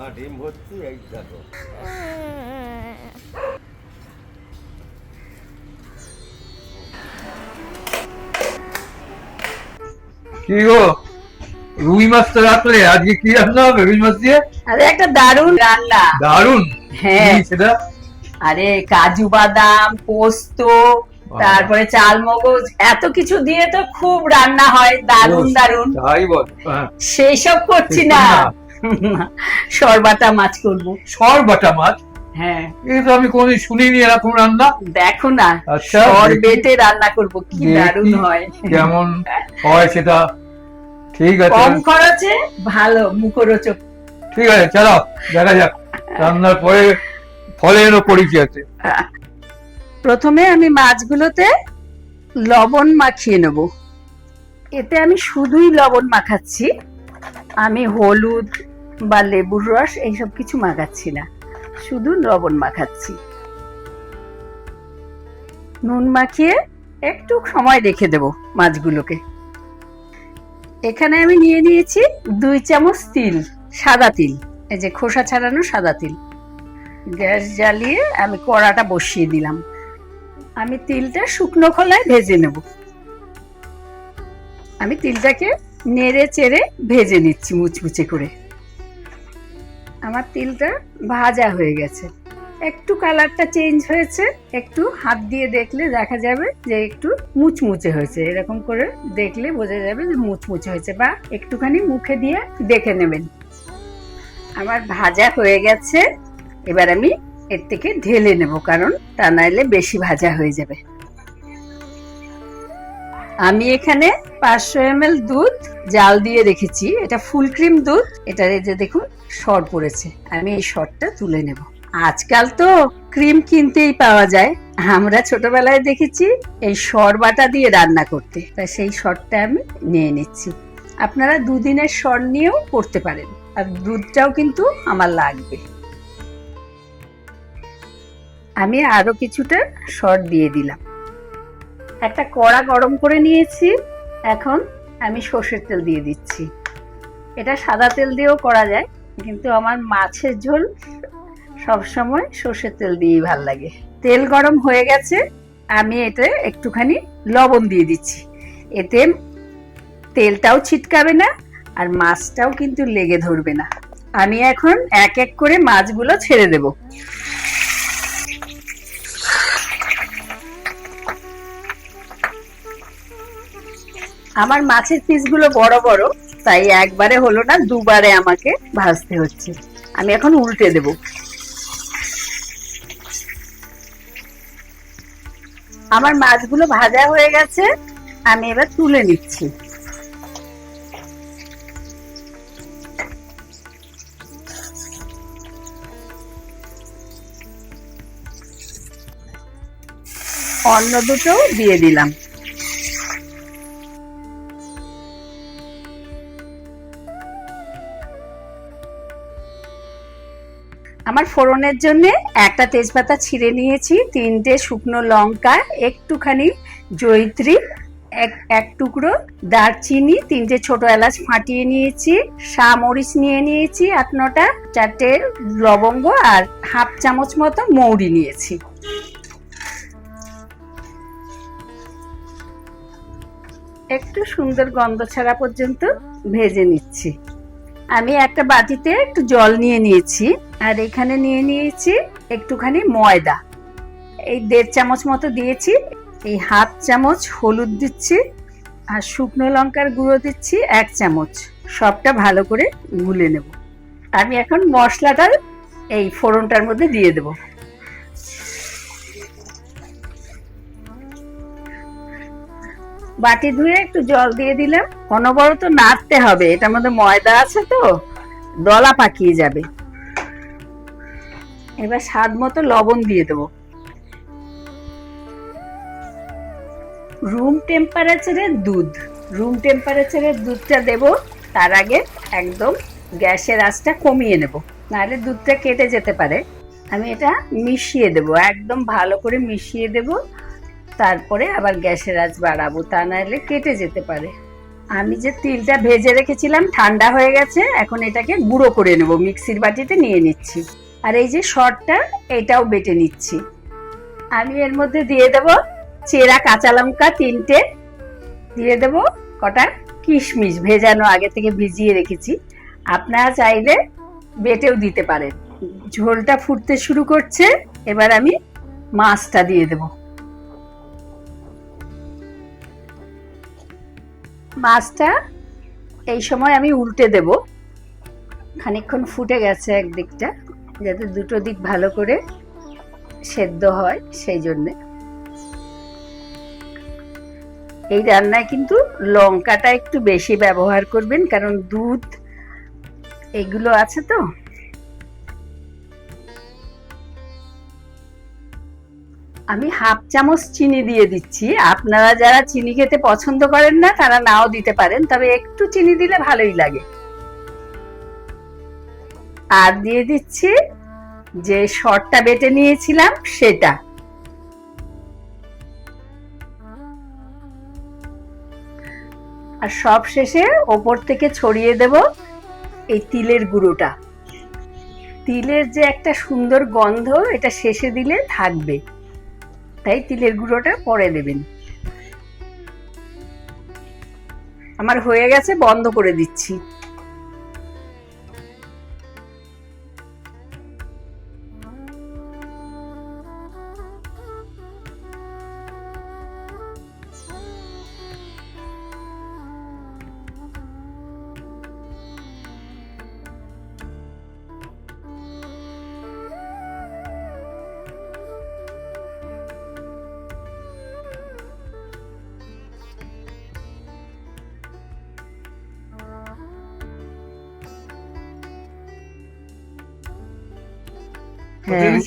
না ডিম ভর্তি এই দেখো। কি গো? রুই মাছ তো রাখলে? আজকে কি রান্না হবে রুই মাছ দিয়ে? আরে একটা দারুণ রান্না। দারুণ হ্যাঁ। সেটা? আরে কাজু বাদাম পোস্ত তারপরে চাল মগজ এত কিছু দিয়ে তো খুব রান্না হয়। দারুণ ও, দারুণ। তাই বল। হ্যাঁ। সেই সব করছি না। সরবাটা মাছ করব। সর বাটা মাছ? হ্যাঁ। এই তো আমি কোনদিন শুনিনি এরকম রান্না। দেখো না আচ্ছা, সর দেখি। বেটে রান্না করব কি দারুণ হয়। কেমন হয় সেটা। ঠিক আছে। কম খরচে ভালো মুখরোচক। ঠিক আছে চলো দেখা যাক। রান্নার পরে ফলেরও পরিচয় আছে। প্রথমে আমি মাছগুলোতে লবণ মাখিয়ে নেব। এতে আমি শুধুই লবণ মাখাচ্ছি। আমি হলুদ বা লেবুর রস, এইসব কিছু মাখাচ্ছি না। শুধু লবণ মাখাচ্ছি। নুন মাখিয়ে একটু সময় রেখে দেব মাছগুলোকে। এখানে আমি নিয়ে নিয়েছি দুই চামচ তিল, সাদা তিল। এই যে খোসা ছাড়ানো সাদা তিল। গ্যাস জ্বালিয়ে আমি কড়াটা বসিয়ে দিলাম। আমি তিলটা শুকনো খোলায় ভেজে নেব। আমি তিলটাকে নেড়ে চেড়ে ভেজে নিচ্ছি মুচমুচে করে। আমার তিলটা ভাজা হয়ে গেছে। একটু কালারটা চেঞ্জ হয়েছে, একটু হাত দিয়ে দেখলে দেখা যাবে যে একটু মুচমুচে হয়েছে। এরকম করে দেখলে বোঝা যাবে যে মুচমুচে হয়েছে বা একটুখানি মুখে দিয়ে দেখে নেবেন। আমার ভাজা হয়ে গেছে, এবার আমি এর থেকে ঢেলে নেব, কারণ তা নাইলে বেশি ভাজা হয়ে যাবে। আমি এখানে পাঁচশো এম দুধ জাল দিয়ে রেখেছি। এটা ফুল ক্রিম দুধ। এটা এই যে দেখুন সর পড়েছে। আমি এই সরটা তুলে নেব। আজকাল তো ক্রিম কিনতেই পাওয়া যায়। আমরা ছোটবেলায় দেখেছি এই সর বাটা দিয়ে রান্না করতে। তাই সেই সরটা আমি নিয়ে নিচ্ছি। আপনারা দুদিনের সর নিয়েও করতে পারেন। আর দুধটাও কিন্তু আমার লাগবে। আমি আরও কিছুটা শর্ট দিয়ে দিলাম। একটা কড়া গরম করে নিয়েছি। এখন আমি সর্ষের তেল দিয়ে দিচ্ছি। এটা সাদা তেল দিয়েও করা যায়, কিন্তু আমার মাছের ঝোল সবসময় সর্ষের তেল দিয়েই ভালো লাগে। তেল গরম হয়ে গেছে, আমি এতে একটুখানি লবণ দিয়ে দিচ্ছি। এতে তেলটাও ছিটকাবে না, আর মাছটাও কিন্তু লেগে ধরবে না। আমি এখন এক এক করে মাছগুলো ছেড়ে দেবো। আমার মাছের পিসগুলো বড় বড়, তাই একবারে হলো না, দুবারে আমাকে ভাজতে হচ্ছে। আমি এখন উল্টে দেব। আমার মাছগুলো ভাজা হয়ে গেছে, আমি এবার তুলে নিচ্ছি। অন্য দুটো দিয়ে দিলাম। আমার ফোড়নের জন্য একটা তেজপাতা ছিঁড়ে নিয়েছি, তিনটে শুকনো লঙ্কা, একটুখানি জয়িত্রী, এক এক টুকরো দারচিনি, তিনটে ছোট এলাচ ফাটিয়ে নিয়েছি মরিচ নিয়ে নিয়েছি আট নটা, চারটে লবঙ্গ আর হাফ চামচ মতো মৌরি নিয়েছি। একটু সুন্দর গন্ধ ছাড়া পর্যন্ত ভেজে নিচ্ছি। আমি একটা বাটিতে একটু জল নিয়ে নিয়েছি, আর এখানে নিয়ে নিয়েছি একটুখানি ময়দা। এই দেড় চামচ মতো দিয়েছি, এই হাফ চামচ হলুদ দিচ্ছি, আর শুকনো লঙ্কার গুঁড়ো দিচ্ছি এক চামচ। সবটা ভালো করে গুলে নেব। আমি এখন মশলাটা এই ফোড়নটার মধ্যে দিয়ে দেব। বাটি ধুয়ে একটু জল দিয়ে দিলাম। অনবরত নাড়তে হবে। এটার মধ্যে ময়দা আছে তো, দলা পাকিয়ে যাবে। এবার স্বাদ মতো লবণ দিয়ে দেবো। রুম টেম্পারেচারের দুধ। রুম টেম্পারেচারের দুধটা দেব, তার আগে একদম গ্যাসের আঁচটা কমিয়ে নেব। নাহলে দুধটা কেটে যেতে পারে। আমি এটা মিশিয়ে দেব, একদম ভালো করে মিশিয়ে দেব। তারপরে আবার গ্যাসের আঁচ বাড়াবো, তা নাহলে কেটে যেতে পারে। আমি যে তিলটা ভেজে রেখেছিলাম, ঠান্ডা হয়ে গেছে, এখন এটাকে গুঁড়ো করে নেব, মিক্সির বাটিতে নিয়ে নিচ্ছি। আর এই যে শর্টটা এটাও বেটে নিচ্ছি। আমি এর মধ্যে দিয়ে দেব চেরা কাঁচা লঙ্কা তিনটে, দিয়ে দেব কটা কিশমিশ ভেজানো আগে থেকে ভিজিয়ে রেখেছি। আপনারা চাইলে বেটেও দিতে পারেন। ঝোলটা ফুটতে শুরু করছে, এবার আমি মাছটা দিয়ে দেব। মাছটা এই সময় আমি উল্টে দেব। খানিক্ষণ ফুটে গেছে একদিকটা, যাতে দুটো দিক ভালো করে সেদ্ধ হয় সেই জন্যে। এই রান্নায় কিন্তু লঙ্কাটা একটু বেশি ব্যবহার করবেন, কারণ দুধ এগুলো আছে তো। আমি হাফ চামচ চিনি দিয়ে দিচ্ছি। আপনারা যারা চিনি খেতে পছন্দ করেন না, তারা নাও দিতে পারেন, তবে একটু চিনি দিলে ভালোই লাগে। আর দিয়ে দিচ্ছি যে শর্টটা বেটে নিয়েছিলাম, সেটা। আর সব শেষে ওপর থেকে ছড়িয়ে দেব এই তিলের গুঁড়োটা। তিলের যে একটা সুন্দর গন্ধ, এটা শেষে দিলে থাকবে। তাই তিলের গুঁড়োটা পরে দেবেন। আমার হয়ে গেছে বন্ধ করে দিচ্ছি।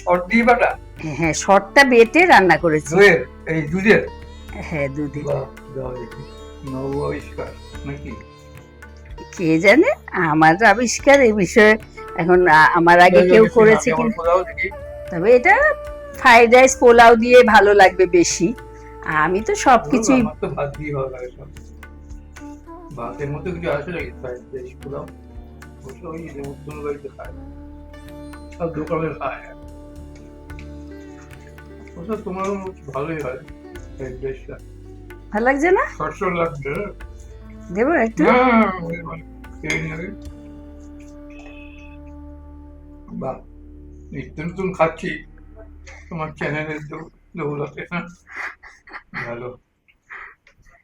শর্ট দিয়ে বাটা? হ্যাঁ শর্টটা বেটে রান্না করেছি। দুধের? এই দুধের? হ্যাঁ দুধে বাহ, দাও দেখি। নব আবিষ্কার নাকি? কে জানে? আমার আবিষ্কার এই বিষয়ে এখন আমার আগে কেউ করেছে কিনা। তবে এটা ফ্রাইড রাইস পোলাও দিয়ে ভালো লাগবে বেশি। আমি তো সবকিছুই ভাত দিয়ে ভালো লাগে সব। ভাতের মধ্যে কিছু আসে নাকি ফ্রাইড রাইস পোলাও? ওই বাড়িতে খায়। সব দোকানে খায় ওটা তোমার ভালোই হয় ফ্রাইড রাইসটা ভালো লাগছে না? লাগছে। দেবো একটু? হ্যাঁ, বাহ নিত্য নতুন খাচ্ছি। তোমার চ্যানেলের দৌলতে ভালো।